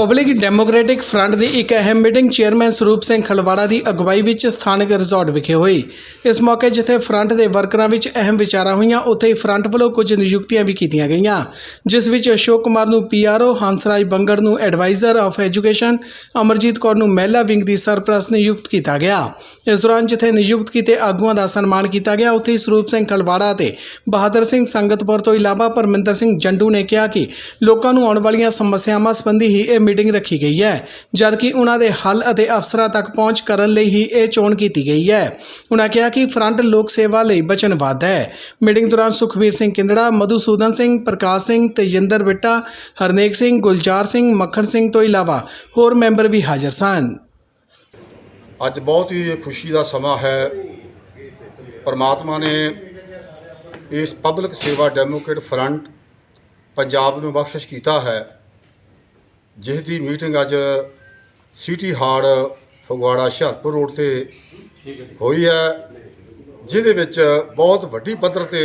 Public democratic front ਦੀ ਇੱਕ ਅਹਿਮ meeting chairman Sarup Singh Khalwara ਦੀ ਅਗਵਾਈ ਵਿੱਚ ਸਥਾਨਕ ਰਿਜ਼ੋਰਟ ਵਿਖੇ ਹੋਈ। ਇਸ ਮੌਕੇ ਜਿੱਥੇ ਫਰੰਟ ਦੇ ਵਰਕਰਾਂ ਵਿੱਚ ਅਹਿਮ ਵਿਚਾਰਾਂ ਹੋਈਆਂ, ਉੱਥੇ ਹੀ ਫਰੰਟ ਵੱਲੋਂ ਕੁਝ ਨਿਯੁਕਤੀਆਂ ਵੀ ਕੀਤੀਆਂ ਗਈਆਂ, ਜਿਸ ਵਿੱਚ ਅਸ਼ੋਕ ਕੁਮਾਰ ਨੂੰ ਪੀਆਰਓ ਹੰਸਰਾਜ ਬੰਗੜ ਨੂੰ advisor of education, Amarjit Kaur ਨੂੰ ਮਹਿਲਾ ਵਿੰਗ ਦੀ ਸਰਪ੍ਰਸਤ ਨਿਯੁਕਤ ਕੀਤਾ ਗਿਆ। ਇਸ ਦੌਰਾਨ ਜਿੱਥੇ ਨਿਯੁਕਤ ਕੀਤੇ ਆਗੂਆਂ ਦਾ ਸਨਮਾਨ ਕੀਤਾ ਗਿਆ, ਉੱਥੇ ਹੀ ਸਰੂਪ ਸਿੰਘ ਖਲਵਾੜਾ ਤੇ ਬਹਾਦਰ ਸਿੰਘ ਸੰਗਤਪੁਰ ਤੋਂ ਇਲਾਵਾ ਪਰਮਿੰਦਰ ਸਿੰਘ ਜੰਡੂ ਨੇ ਕਿਹਾ ਕਿ ਲੋਕਾਂ ਨੂੰ ਆਉਣ ਵਾਲੀਆਂ ਸਮੱਸਿਆਵਾਂ ਸੰਬੰਧੀ ਹੀ ਇਹ ਮੀਟਿੰਗ ਰੱਖੀ ਗਈ ਹੈ, ਜਦਕਿ ਉਹਨਾਂ ਦੇ ਹੱਲ ਅਤੇ ਅਫਸਰਾਂ ਤੱਕ ਪਹੁੰਚ ਕਰਨ ਲਈ ਹੀ ਇਹ ਚੋਣ ਕੀਤੀ ਗਈ ਹੈ। ਉਹਨਾਂ ਕਿਹਾ ਕਿ ਫਰੰਟ ਲੋਕ ਸੇਵਾ ਲਈ ਵਚਨਬੱਧ ਹੈ। ਮੀਟਿੰਗ ਦੌਰਾਨ ਸੁਖਬੀਰ ਸਿੰਘ ਕਿੰਦੜਾ ਮਧੂਸੂਦਨ ਸਿੰਘ, ਪ੍ਰਕਾਸ਼ ਸਿੰਘ, ਤੇਜਿੰਦਰ ਬਿੱਟਾ ਹਰਨੇਕ ਸਿੰਘ, ਗੁਲਜ਼ਾਰ ਸਿੰਘ, ਮੱਖਣ ਸਿੰਘ ਤੋਂ ਇਲਾਵਾ ਹੋਰ ਮੈਂਬਰ ਵੀ ਹਾਜ਼ਰ ਸਨ। ਅੱਜ ਬਹੁਤ ਹੀ ਖੁਸ਼ੀ ਦਾ ਸਮਾਂ ਹੈ। ਪਰਮਾਤਮਾ ਨੇ ਇਸ ਪਬਲਿਕ ਸੇਵਾ ਡੈਮੋਕ੍ਰੇਟ ਫਰੰਟ ਪੰਜਾਬ ਨੂੰ ਬਖਸ਼ਿਸ਼ ਕੀਤਾ ਹੈ। ਜਿਸ ਦੀ ਮੀਟਿੰਗ ਅੱਜ city hard Phagwara Hoshiarpur road ਤੇ ਹੋਈ ਹੈ ਜਿਹਦੇ ਵਿੱਚ ਬਹੁਤ ਵੱਡੀ ਪੱਧਰ ਤੇ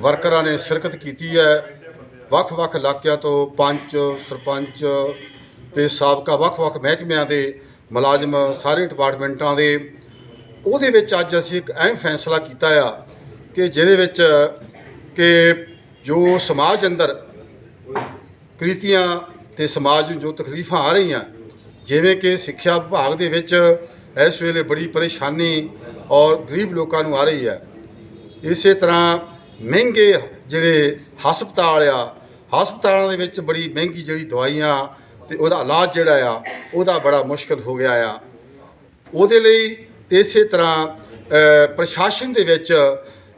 ਵਰਕਰਾਂ ਨੇ ਸ਼ਿਰਕਤ ਕੀਤੀ ਹੈ। ਵੱਖ-ਵੱਖ ਇਲਾਕਿਆਂ ਤੋਂ ਪੰਚ ਸਰਪੰਚ ਤੇ ਸਾਬਕਾ ਵੱਖ-ਵੱਖ ਮਹਿਕਮਿਆਂ ਦੇ ਮੁਲਾਜ਼ਮ ਸਾਰੇ ਡਿਪਾਰਟਮੈਂਟਾਂ ਦੇ। ਉਹਦੇ ਵਿੱਚ ਅੱਜ ਅਸੀਂ ਇੱਕ ਅਹਿਮ ਫੈਸਲਾ ਕੀਤਾ ਆ ਕਿ ਜਿਹਦੇ ਵਿੱਚ ਕਿ ਜੋ ਸਮਾਜ ਅੰਦਰ ਕ੍ਰਿਤੀਆਂ ਤੇ ਸਮਾਜ ਨੂੰ ਜੋ ਤਕਲੀਫਾਂ ਆ ਰਹੀਆਂ, ਜਿਵੇਂ ਕਿ ਸਿੱਖਿਆ ਵਿਭਾਗ ਦੇ ਵਿੱਚ ਇਸ ਵੇਲੇ ਬੜੀ ਪਰੇਸ਼ਾਨੀ ਔਰ ਗਰੀਬ ਲੋਕਾਂ ਨੂੰ ਆ ਰਹੀ ਹੈ। ਇਸੇ ਤਰ੍ਹਾਂ ਮਹਿੰਗੇ ਜਿਹੜੇ ਹਸਪਤਾਲ ਆ, ਹਸਪਤਾਲਾਂ ਦੇ ਵਿੱਚ ਬੜੀ ਮਹਿੰਗੀ ਜਿਹੜੀ ਦਵਾਈਆਂ ਤੇ ਉਹਦਾ ਇਲਾਜ ਜਿਹੜਾ ਆ, ਉਹਦਾ ਬੜਾ ਮੁਸ਼ਕਲ ਹੋ ਗਿਆ ਆ। ਉਹਦੇ ਲਈ ਇਸੇ ਤਰ੍ਹਾਂ ਪ੍ਰਸ਼ਾਸਨ ਦੇ ਵਿੱਚ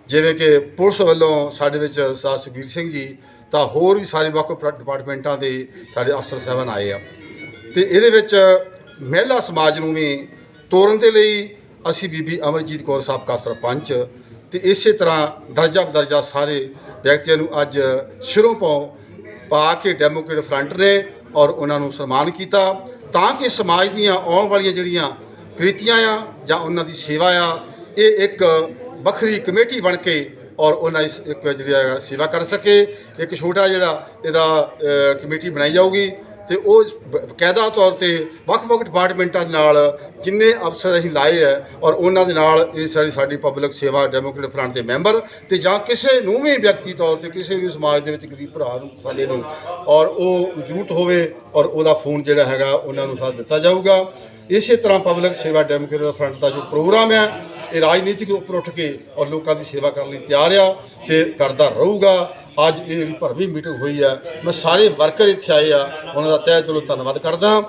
ਜਿਵੇਂ ਕਿ ਪੁਲਿਸ ਵੱਲੋਂ ਸਾਡੇ ਵਿੱਚ ਸਰਦਾਰ ਸੁਖਬੀਰ ਸਿੰਘ ਜੀ ਤਾਂ ਹੋਰ ਵੀ ਸਾਰੇ ਵੱਖ ਵੱਖ ਡਿਪਾਰਟਮੈਂਟਾਂ ਦੇ ਸਾਡੇ ਅਫਸਰ ਸਾਹਿਬਾਨ ਆਏ ਆ। ਤੇ ਇਹਦੇ ਵਿੱਚ ਮਹਿਲਾ ਸਮਾਜ ਨੂੰ ਵੀ ਤੋਰਨ ਦੇ ਲਈ ਅਸੀਂ ਬੀਬੀ ਅਮਰਜੀਤ ਕੌਰ ਸਾਬਕਾ ਸਰਪੰਚ ਤੇ ਇਸੇ ਤਰ੍ਹਾਂ ਦਰਜਾ ਬਦਰਜਾ ਸਾਰੇ ਵਿਅਕਤੀਆਂ ਨੂੰ ਅੱਜ ਸ਼ੁਰੂ ਤੋਂ ਪਾ ਕੇ ਡੈਮੋਕ੍ਰੇਟ ਫਰੰਟ ਨੇ ਔਰ ਉਹਨਾਂ ਨੂੰ ਸਨਮਾਨ ਕੀਤਾ ਤਾਂ ਕਿ ਸਮਾਜ ਦੀਆਂ ਆਉਣ ਵਾਲੀਆਂ ਜਿਹੜੀਆਂ ਕ੍ਰਿਤੀਆਂ ਆ ਜਾਂ ਉਹਨਾਂ ਦੀ ਸੇਵਾ ਆ, ਇਹ ਇੱਕ ਵੱਖਰੀ ਕਮੇਟੀ ਬਣ ਕੇ ਔਰ ਉਹਨਾਂ ਇਸ ਇੱਕ ਜਿਹੜੀ ਆ ਸੇਵਾ ਕਰ ਸਕੇ। ਇੱਕ ਛੋਟਾ ਜਿਹੜਾ ਇਹਦਾ ਕਮੇਟੀ ਬਣਾਈ ਜਾਊਗੀ ਤੇ ਉਹ ਬ- ਬਕਾਇਦਾ ਤੌਰ ਤੇ ਵੱਖ-ਵੱਖ ਡਿਪਾਰਟਮੈਂਟਾਂ ਦੇ ਨਾਲ ਜਿੰਨੇ ਅਫਸਰ ਅਸੀਂ ਲਾਏ ਹੈ ਔਰ ਉਹਨਾਂ ਦੇ ਨਾਲ ਇਹ ਸਾਡੀ ਸਾਡੀ ਪਬਲਿਕ ਸੇਵਾ ਡੈਮੋਕ੍ਰੇਟ ਫਰੰਟ ਦੇ ਮੈਂਬਰ ਤੇ ਜਾਂ ਕਿਸੇ ਨੂੰ ਵੀ ਵਿਅਕਤੀ ਤੌਰ ਤੇ ਕਿਸੇ ਵੀ ਸਮਾਜ ਦੇ ਵਿੱਚ ਗਰੀਬ ਭਰਾ ਨੂੰ, ਸਾਡੇ ਨੂੰ ਔਰ ਉਹ ਜ਼ਰੂਰਤ ਹੋਵੇ ਔਰ ਉਹਦਾ ਫੋਨ ਜਿਹੜਾ ਹੈਗਾ ਉਹਨਾਂ ਨੂੰ ਸਾਥ ਦਿੱਤਾ ਜਾਊਗਾ। ਇਸੇ ਤਰ੍ਹਾਂ ਪਬਲਿਕ ਸੇਵਾ ਡੈਮੋਕ੍ਰੇਟ ਫਰੰਟ ਦਾ ਜੋ ਪ੍ਰੋਗਰਾਮ ਹੈ ਇਹ ਰਾਜਨੀਤਿਕ ਉੱਪਰ ਉੱਠ ਕੇ ਔਰ ਲੋਕਾਂ ਦੀ ਸੇਵਾ ਕਰਨ ਲਈ ਤਿਆਰ ਆ ਤੇ ਕਰਦਾ ਰਹੂਗਾ। ਅੱਜ ਇਹ ਜਿਹੜੀ ਭਰਵੀਂ ਮੀਟਿੰਗ ਹੋਈ ਆ, ਮੈਂ ਸਾਰੇ ਵਰਕਰ ਇੱਥੇ ਆਏ ਆ, ਉਹਨਾਂ ਦਾ ਤਹਿ ਦਿਲੋਂ ਧੰਨਵਾਦ ਕਰਦਾ।